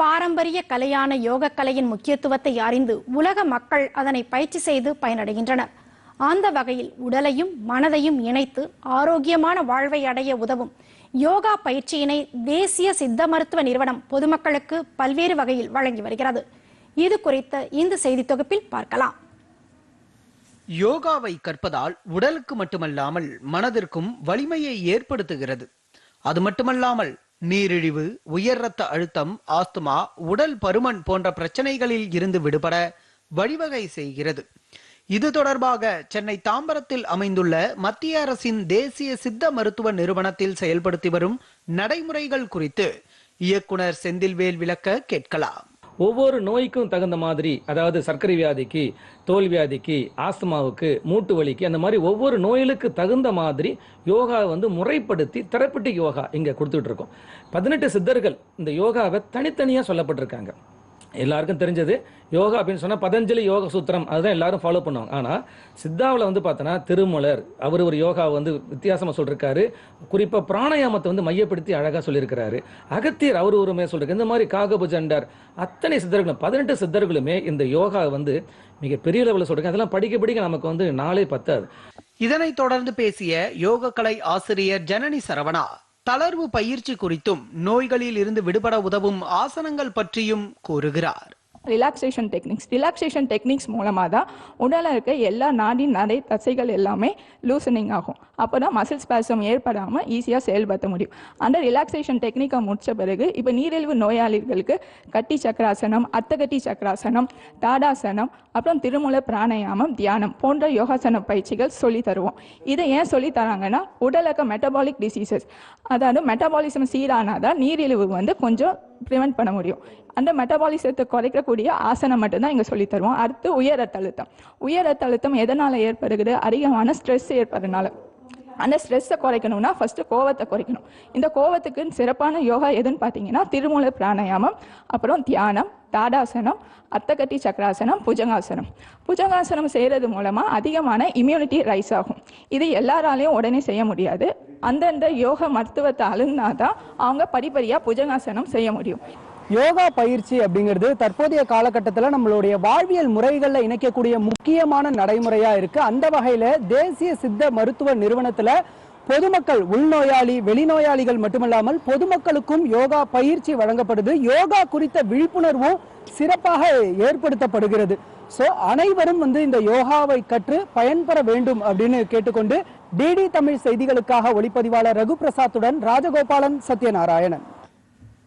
பாரம்பரிய கலையான யோக கலையின் முக்கியத்துவத்தை அறிந்து உலக மக்கள் அதனை பயிற்சி செய்து பயனடைகின்றனர். அந்த வகையில் உடலையும் மனதையும் இணைத்து ஆரோக்கியமான வாழ்வை அடைய உதவும் யோகா பயிற்சியினை தேசிய சித்த மருத்துவ நிறுவனம் பொதுமக்களுக்கு பல்வேறு வகையில் வழங்கி வருகிறது. இது குறித்த இந்த செய்தி தொகுப்பில் பார்க்கலாம். யோகாவை கற்பதால் உடலுக்கு மட்டுமல்லாமல் மனதிற்கும் வலிமையை ஏற்படுத்துகிறது. அது மட்டுமல்லாமல் நீரிழிவு உயர் ரத்த அழுத்தம் ஆஸ்துமா உடல் பருமன் போன்ற பிரச்சனைகளில் இருந்து விடுபட வழிவகை செய்கிறது. இது தொடர்பாக சென்னை தாம்பரத்தில் அமைந்துள்ள மத்திய அரசின் தேசிய சித்த மருத்துவ நிறுவனத்தில் செயல்படுத்தி வரும் நடைமுறைகள் குறித்து இயக்குனர் செந்தில்வேல் விளக்க கேட்கலாம். ஒவ்வொரு நோய்க்கும் தகுந்த மாதிரி அதாவது சர்க்கரை வியாதிக்கு தோல் வியாதிக்கு ஆஸ்துமாவுக்கு மூட்டு வலிக்கு அந்த மாதிரி ஒவ்வொரு நோய்களுக்கு தகுந்த மாதிரி யோகா வந்து முறைப்படுத்தி தெரப்பட்டிக் யோகா இங்கே கொடுத்துட்ருக்கோம் பதினெட்டு சித்தர்கள் இந்த யோகாவை தனித்தனியாக சொல்லப்பட்டிருக்காங்க. எல்லாருக்கும் தெரிஞ்சது. யோகா அப்படின்னு சொன்னால் பதஞ்சலி யோக சூத்திரம். அதுதான் எல்லாரும் ஃபாலோ பண்ணுவாங்க. ஆனால் சித்தாவில் வந்து பார்த்தோன்னா திருமலர் அவர் ஒரு யோகாவை வந்து வித்தியாசமாக சொல்லியிருக்காரு குறிப்பாக பிராணாயாமத்தை வந்து மையப்படுத்தி அழகாக சொல்லியிருக்கிறாரு. அகத்தியர் அவர் ஒருமே சொல்லியிருக்காரு இந்த மாதிரி காகபுஜண்டர் அத்தனை சித்தர்களும் பதினெட்டு சித்தர்களுமே இந்த யோகா வந்து மிக பெரிய லெவலில் சொல்கிறாங்க அதெல்லாம் படிக்க படிக்க நமக்கு வந்து நாளே பத்தாது. இதனைத் தொடர்ந்து பேசிய யோக கலை ஆசிரியர் ஜனனி சரவணா. தளர்வு பயிற்சி குறித்தும் நோய்களில் இருந்து விடுபட உதவும் ஆசனங்கள் பற்றியும் கூறுகிறார். ரிலாக்ஸேஷன் டெக்னிக்ஸ் ரிலாக்ஸேஷன் டெக்னிக்ஸ் மூலமாக தான் உடலில் இருக்க எல்லா நாடி நடை தசைகள் எல்லாமே லூசனிங் ஆகும். அப்போ தான் மசில் ஸ்பேசம் ஏற்படாமல் ஈஸியாக செயல்படுத்த முடியும். அந்த ரிலாக்ஸேஷன் டெக்னிக்கை முடித்த பிறகு இப்போ நீரிழிவு நோயாளிகளுக்கு கட்டி சக்கராசனம் அத்தகட்டி சக்கராசனம் தாடாசனம் அப்புறம் திருமூல பிராணாயாமம் தியானம் போன்ற யோகாசன பயிற்சிகள் சொல்லி தருவோம். இதை ஏன் சொல்லி தராங்கன்னா உடலுக்கு மெட்டபாலிக் டிசீசஸ் அதாவது மெட்டபாலிசம் சீரானாதான் நீரிழிவு வந்து கொஞ்சம் ப்ரிவெண்ட் பண்ண முடியும். அந்த மெட்டபாலிசத்தை குறைக்கக்கூடிய ஆசனம் மட்டும்தான் இங்கே சொல்லி தருவோம். அடுத்து உயர் ரத்த அழுத்தம் உயர் ரத்த அழுத்தம் எதனால் ஏற்படுகிறது? அதிகமான ஸ்ட்ரெஸ் ஏற்படுறதுனால. அந்த ஸ்ட்ரெஸ்ஸை குறைக்கணும்னா ஃபஸ்ட்டு கோவத்தை குறைக்கணும். இந்த கோவத்துக்கு சிறப்பான யோகா எதுன்னு பார்த்தீங்கன்னா திருமூல பிராணாயாமம் அப்புறம் தியானம் தாடாசனம் அத்தகட்டி சக்கராசனம் புஜங்காசனம். புஜங்காசனம் செய்கிறது மூலமாக அதிகமான இம்யூனிட்டி ரைஸ் ஆகும். இது எல்லாராலையும் உடனே செய்ய முடியாது. அந்தந்த யோக மருத்துவத்தை அழுந்தாதான் அவங்க படிப்படியாக புஜங்காசனம் செய்ய முடியும். யோகா பயிற்சி அப்படிங்கிறது தற்போதைய காலகட்டத்தில் நம்மளுடைய வாழ்வியல் முறைகளில் இணைக்கக்கூடிய முக்கியமான நடைமுறையா இருக்கு. அந்த வகையில தேசிய சித்த மருத்துவ நிறுவனத்துல பொதுமக்கள் உள்நோயாளி வெளிநோயாளிகள் மட்டுமல்லாமல் பொதுமக்களுக்கும் யோகா பயிற்சி வழங்கப்படுது. யோகா குறித்த விழிப்புணர்வும் சிறப்பாக ஏற்படுத்தப்படுகிறது. ஸோ அனைவரும் வந்து இந்த யோகாவை கற்று பயன்பெற வேண்டும் அப்படின்னு கேட்டுக்கொண்டு டிடி தமிழ் செய்திகளுக்காக ஒளிப்பதிவாளர் ரகு பிரசாத்துடன் ராஜகோபாலன் சத்யநாராயணன்.